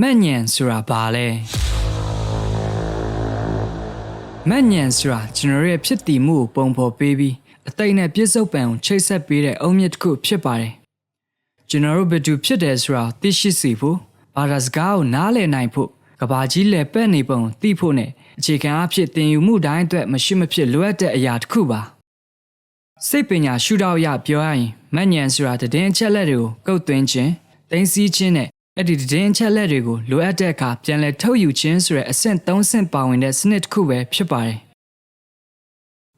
မက်ညံဆိုတာဘာလဲမက်ညံဆိုတာကျွန်တော်ရဲ့ဖြစ်တည်မှုကိုပုံဖော်ပေးပြီးအတိတ်နဲ့ပြစ္ဆုတ်ပံကိုချိတ်ဆက်ပေးတဲ့အုံမြစ်တစ်ခုဖြစ်ပါတယ်ကျွန်တော်တို့ဘယ်သူဖြစ်တယ်ဆိုတာသိရှိစီဖို့ဘာသာစကားကိုနားလည်နိုင်ဖို့ကဘာကြီးလဲပဲ့နေပုံသိဖို့နဲ့အခြေခံအဖြစ်သင်ယူမှုတိုင်းအတွက်မရှိမဖြစ်လိုအပ်တဲ့အရာတစ်ခုပါစိတ်ပညာရှုထောင့်အရပြောရရင်မက်ညံဆိုတာတည်င်းအချက်လက်တွေကိုကုတ်သွင်းခြင်းသိသိချင်းနဲ့ အဲ့ဒီတည်င်းအချက်လက်တွေကိုလိုအပ်တဲ့အခါပြန်လည်ထုတ်ယူခြင်းဆိုတဲ့အဆင့်၃ဆင့်ပါဝင်တဲ့စနစ်တစ်ခုပဲဖြစ်ပါတယ်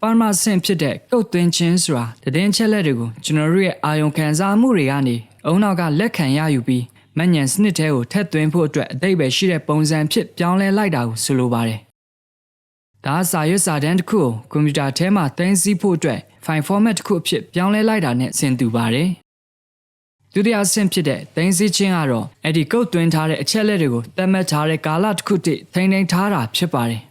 ပါမဆင့်ဖြစ်တဲ့ကုတ်သွင်းခြင်းဆိုတာတည်င်းချက်လက်တွေကိုကျွန်တော်တို့ရဲ့အာယုံခံစားမှုတွေကနေအုံနောက်ကလက်ခံရယူပြီးမညံစနစ်ထဲကိုထည့်သွင်းဖို့အတွက်အသိပဲရှိတဲ့ပုံစံဖြစ်ပြောင်းလဲလိုက်တာကိုဆိုလိုပါတယ်။ဒါစာရွက်စာတမ်းတစ်ခုကိုကွန်ပျူတာထဲမှာတင်စီဖို့အတွက် file format တစ်ခုအဖြစ်ပြောင်းလဲလိုက်တာနဲ့ဆင်တူပါတယ်။ ဒုတိယအဆင့်ဖြစ်တဲ့တင်စီခြင်းကတော့အဲ့ဒီကုတ်သွင်းထားတဲ့အချက်လက်တွေကိုသတ်မှတ်ထားတဲ့ကာလတစ်ခုတည်းထိန်းသိမ်းထားတာဖြစ်ပါတယ်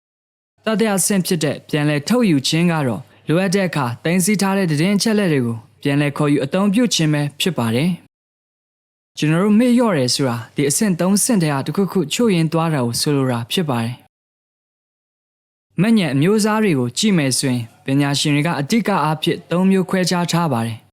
။တတိယအဆင့်ဖြစ်တဲ့ပြန်လဲထုတ်ယူခြင်းကတော့လိုအပ်တဲ့အခါတင်စီထားတဲ့သတင်းအချက်လက်တွေကိုပြန်လဲခေါ်ယူအသုံးပြုခြင်းပဲဖြစ်ပါတယ်။ကျွန်တော်တို့မေ့လျော့တယ်ဆိုတာဒီအဆင့်၃ဆင့်တည်းဟာတစ်ခုခုချို့ယွင်းသွားတာကိုဆိုလိုတာဖြစ်ပါတယ်။မညံအမျိုးအစားတွေကိုကြည့်မယ်ဆိုရင်ပညာရှင်တွေကအဓိကအားဖြင့်၃မျိုးခွဲခြားထားပါတယ်။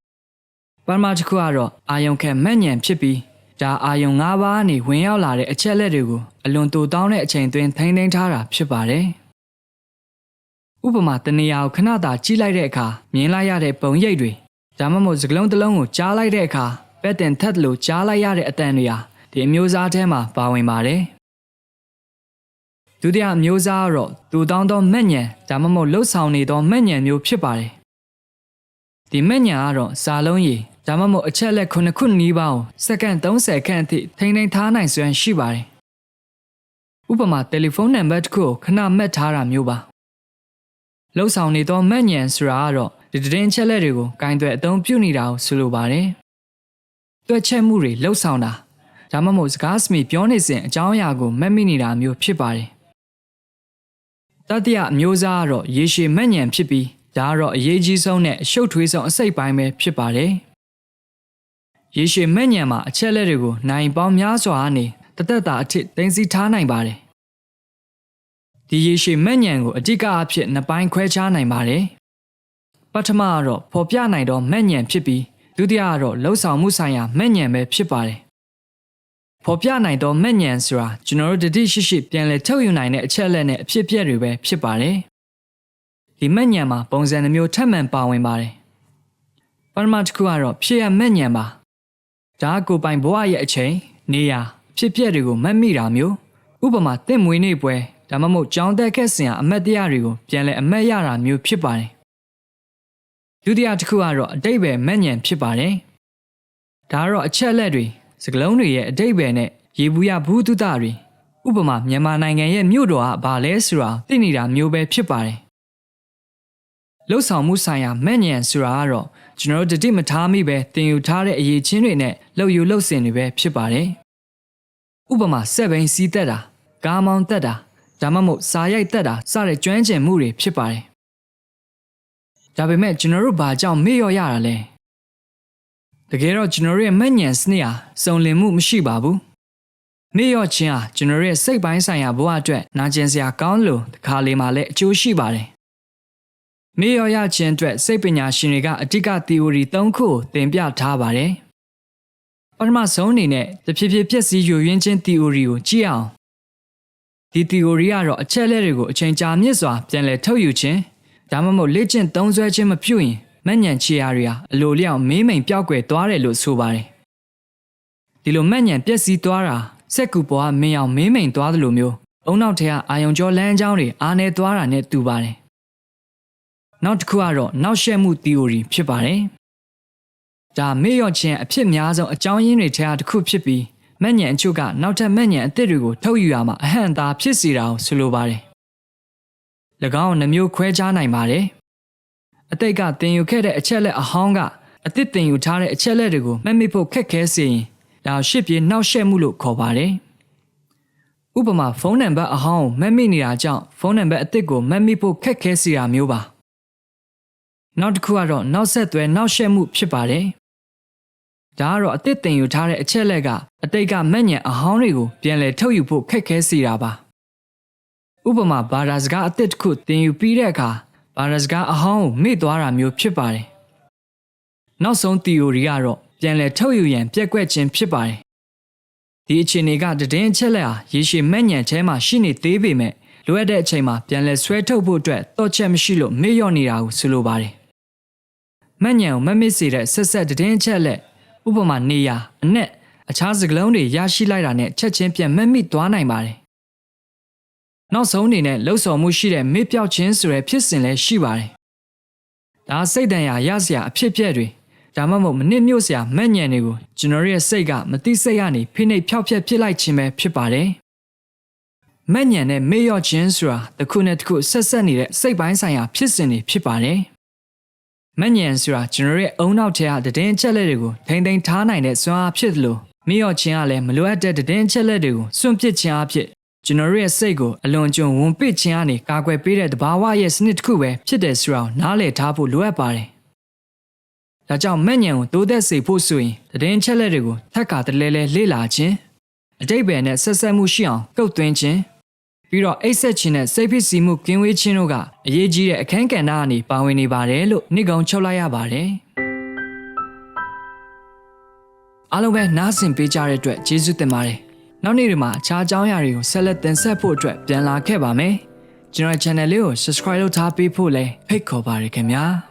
ပထမတစ်ခုကတော့အာယုံခံမညံဖြစ်ပြီးဒါအာယုံ၅ပါးကနေဝင်ရောက်လာတဲ့အချက်လက်တွေကိုအလွန်တူတောင်းတဲ့အချိန်တွင်ထိန်းသိမ်းထားတာဖြစ်ပါတယ်။ဥပမာတနေရာကိုခဏတာကြည့်လိုက်တဲ့အခါမြင်လိုက်ရတဲ့ပုံရိပ်တွေဒါမှမဟုတ်စကလုံးတစ်လုံးကိုကြားလိုက်တဲ့အခါပက်တင်ထက်လို့ကြားလိုက်ရတဲ့အတန်တွေဟာဒီအမျိုးအစားထဲမှာပါဝင်ပါတယ်ဒုတိယအမျိုးအစားကတော့တူတောင်းသောမက်ညံဒါမှမဟုတ်လှုပ်ဆောင်နေသောမက်ညံမျိုးဖြစ်ပါတယ်ဒီမက်ညံကတော့စာလုံးရည် ဒါမှမဟုတ်အချက်လက်ခုနှစ်ခုနီးပါးကိုစက္ကန့်30ခန့်အထိထိန်းသိမ်းထားနိုင်စွမ်းရှိပါတယ်ဥပမာတယ်လီဖုန်းနံပါတ်တစ်ခုကိုခဏမှတ်ထားတာမျိုးပါလှုပ်ဆောင်နေသောမက်ညံဆိုတာကတော့ဒီသတင်းချက်လက်တွေကိုကင်သွဲအသုံးပြုနေတာကိုဆိုလိုပါတယ်။တွက်ချက်မှုတွေလှုပ်ဆောင်တာဒါမှမဟုတ်စကားစမီပြောနေစဉ်အကြောင်းအရာကိုမက်မိနေတာမျိုးဖြစ်ပါတယ်။တတိယအမျိုးအစားကတော့ရေရှည်မက်ညံဖြစ်ပြီးဒါကတော့အရေးကြီးဆုံးနဲ့အရှုပ်ထွေးဆုံးအစိတ်ပိုင်းပဲဖြစ်ပါတယ်။ ရေရှည်မက်ညံမှာအချက်လက်တွေကိုနိုင်ပေါင်းများစွာကနေတသက်တာအထစ်သိသိထားနိုင်ပါတယ်။ဒီရေရှည်မက်ညံကိုအဓိကအဖြစ်နှစ်ပိုင်းခွဲခြားနိုင်ပါတယ်။ပထမကတော့ဖော်ပြနိုင်တော့မဲ့ညံဖြစ်ပြီးဒုတိယကတော့လှုပ်ဆောင်မှုဆိုင်ရာမဲ့ညံပဲဖြစ်ပါတယ်။ဖော်ပြနိုင်တော့မဲ့ညံဆိုတာကျွန်တော်တို့တတိရှိရှိပြန်လည်ထုတ်ယူနိုင်တဲ့အချက်အလက်နဲ့အဖြစ်အပျက်တွေပဲဖြစ်ပါတယ်။ဒီမဲ့ညံမှာပုံစံနှမျိုးထပ်မံပါဝင်ပါတယ်။ပထမတစ်ခုကတော့ဖြစ်ရမဲ့ညံပါ။ ဒါကကိုပိုင်ဘဝရဲ့အချိန်နေရာဖြစ်ပျက်တွေကိုမတ်မိတာမျိုးဥပမာတင့်မွေးနေ့ပွဲဒါမှမဟုတ်ကြောင်းတက်ခက်စင်အမတ်တရားတွေကိုပြန်လည်အမတ်ရတာမျိုးဖြစ်ပါတယ်ဒုတိယတစ်ခုကတော့အတိတ်ပဲမဲ့ညံဖြစ်ပါတယ်။ဒါကတော့အချက်လက်တွေစကလုံးတွေရဲ့အတိတ်ပဲနဲ့ရေဘူးရဘူးတုဒတွေဥပမာမြန်မာနိုင်ငံရဲ့မြို့တော်ကဘာလဲဆိုတာသိနေတာမျိုးပဲဖြစ်ပါတယ်။ လှုပ်ဆောင်မှုဆိုင်ရာမဲ့ညံဆိုတာကတော့ကျွန်တော်တို့တတိမထားမိပဲတင်ယူထားတဲ့အရေးချင်းတွေနဲ့လှုပ်ယူလှုပ်စင်တွေပဲဖြစ်ပါတယ်။ဥပမာစက်ဘိန်းစီးတက်တာကားမောင်းတက်တာဒါမှမဟုတ်စာရိုက်တက်တာစတဲ့ကျွမ်းကျင်မှုတွေဖြစ်ပါတယ်ဒါပေမဲ့ကျွန်တော်တို့ဘာကြောင့်မေ့လျော့ရတာလဲတကယ်တော့ကျွန်တော်တို့ရဲ့မက်ညံစနစ်ဟာစုံလင်မှုမရှိပါဘူးမေ့လျော့ခြင်းဟာကျွန်တော်တို့ရဲ့စိတ်ပိုင်းဆိုင်ရာဘဝအတွက်နာကျင်စရာကောင်းလို့တစ်ခါလေမှလည်းအကျိုးရှိပါတယ် မေ့လျော့ရခြင်းအတွက်စိတ်ပညာရှင်တွေကအဓိက theory ၃ခုကိုသင်ပြထားပါတယ်ပထမဆုံးအနေနဲ့တဖြည်းဖြည်းပြည့်စည်ယိုယွင်းခြင်း theory ကိုကြည့်အောင်ဒီ theory ကတော့အချက်လက်တွေကိုအချိန်ကြာမြင့်စွာပြန်လည်ထုတ်ယူခြင်းဒါမှမဟုတ်လေ့ကျင့်သုံးစွဲခြင်းမပြုရင်မညံချီယာတွေဟာအလိုလျောက်မေးမိန်ပြောက်ကွယ်သွားတယ်လို့ဆိုပါတယ်ဒီလိုမညံပျက်စီးသွားတာစက်ကူပေါ်ကမင်းအောင်မေးမိန်သွားတယ်လို့မျိုးအုံနောက်ထဲကအာယုံကျော်လမ်းကြောင်းတွေအားနေသွားတာနဲ့တူပါတယ် နောက်တစ်ခုကတော့နောက်ရှက်မှု theory ဖြစ်ပါတယ်ဒါမေ့လျော့ခြင်းအဖြစ်များဆုံးအကြောင်းရင်းတွေထဲကတစ်ခုဖြစ်ပြီးမညံအချို့ကနောက်ထပ်မညံအသစ်တွေကိုထုတ်ယူရမှာအဟန့်အတားဖြစ်စေတာကိုဆိုလိုပါတယ်၎င်းနှမျိုးခွဲခြားနိုင်ပါတယ်။အတိတ်ကတင်ယူခဲ့တဲ့အချက်လက်အဟောင်းကအသစ်တင်ယူထားတဲ့အချက်လက်တွေကိုမမိဖို့ခက်ခဲစေရင်ဒါရှစ်ပြေနှောက်ယှက်မှုလို့ခေါ်ပါတယ်။ဥပမာဖုန်းနံပါတ်အဟောင်းကိုမမိနေတာကြောင့်ဖုန်းနံပါတ်အသစ်ကိုမမိဖို့ခက်ခဲစေတာမျိုးပါ။ နောက်တစ်ခုကတော့နောက်ဆက်တွဲနှောက်ယှက်မှုဖြစ်ပါတယ်ဒါကတော့အသစ်တင်ယူထားတဲ့အချက်လက်ကအတိတ်ကမက်ညံအဟောင်းတွေကိုပြန်လည်ထုတ်ယူဖို့ခက်ခဲစေတာပါဥပမာဘာသာစကားအသစ်တစ်ခုတင်ယူပြီးတဲ့အခါဘာသာစကားအဟောင်းကိုမေ့သွားတာမျိုးဖြစ်ပါတယ်နောက်ဆုံး theory ကတော့ပြန်လည်ထုတ်ယူရန်ပြက်ကွက်ခြင်းဖြစ်ပါတယ်ဒီအခြေအနေကတည်င်းအချက်လက်ဟာရေရှည်မက်ညံထဲမှာရှိနေသေးပေမဲ့လိုအပ်တဲ့အချိန်မှာပြန်လည်ဆွဲထုတ်ဖို့အတွက်တော့ချက်မရှိလို့မေ့လျော့နေတာကိုဆိုလိုပါတယ် မက်ညံကိုမမစ်စေတဲ့ဆက်ဆက်တည်င်းအချက်လက်ဥပမာနေရအနက်အခြားစကလုံးတွေရရှိလိုက်တာနဲ့ချက်ချင်းပြန်မက်မိသွားနိုင်ပါတယ်။နောက်ဆုံးအနေနဲ့လှုပ်ဆောင်မှုရှိတဲ့မေ့ပြောက်ခြင်းဆိုတဲ့ဖြစ်စဉ်လည်းရှိပါတယ်။ဒါစိတ်တန်ရာရစရာအဖြစ်အပျက်တွေဒါမှမဟုတ်မနစ်မြို့စရာမက်ညံတွေကိုကျွန်တော်ရဲ့စိတ်ကမတိစိတ်ကနေဖိနှိပ်ဖျောက်ဖျက်ဖြစ်လိုက်ခြင်းပဲဖြစ်ပါတယ်။မက်ညံနဲ့မေ့လျော့ခြင်းဆိုတာတစ်ခုနဲ့တစ်ခုဆက်ဆက်နေတဲ့စိတ်ပိုင်းဆိုင်ရာဖြစ်စဉ်တွေဖြစ်ပါတယ်။ မညံဆိုတာကျွန်တော်ရဲ့အုံနောက်ထဲကတည်င်းချက်လက်တွေကိုထိမ့်သိမ်းထားနိုင်တဲ့စွမ်းအားဖြစ်တယ်လို့မိရော့ချင်းကလည်းမလိုအပ်တဲ့တည်င်းချက်လက်တွေကိုစွန့်ပစ်ခြင်းအဖြစ်ကျွန်တော်ရဲ့စိတ်ကိုအလွန်ကျွံဝန်ပစ်ခြင်းကနေကာကွယ်ပေးတဲ့တဘာဝရဲ့စနစ်တစ်ခုပဲဖြစ်တယ်ဆိုတာကိုနားလည်ထားဖို့လိုအပ်ပါတယ်။ဒါကြောင့်မညံကိုတိုးသက်စေဖို့ဆိုရင်တည်င်းချက်လက်တွေကိုထပ်ကာတလဲလဲလေ့လာခြင်းအတိတ်ပဲနဲ့ဆက်ဆက်မှုရှိအောင်ကုတ်သွင်းခြင်း ပြီးတော့အိတ်ဆက်ခြင်းနဲ့စိတ်ဖြစ်စီမှုကင်းဝေးခြင်းတို့ကအရေးကြီးတဲ့အခန်းကဏ္ဍကနေပါဝင်နေပါတယ်လို့နှိကုံချုပ်လိုက်ရပါတယ်။အားလုံးပဲနားဆင်ပေးကြတဲ့အတွက်ကျေးဇူးတင်ပါတယ်။နောက်နေ့တွေမှာအခြားအကြောင်းအရာတွေကိုဆက်လက်တင်ဆက်ဖို့အတွက်ပြန်လာခဲ့ပါမယ်။ကျွန်တော် channel လေးကို subscribe လုပ်ထားပေးဖို့လည်းဖိတ်ခေါ်ပါရခင်ဗျာ။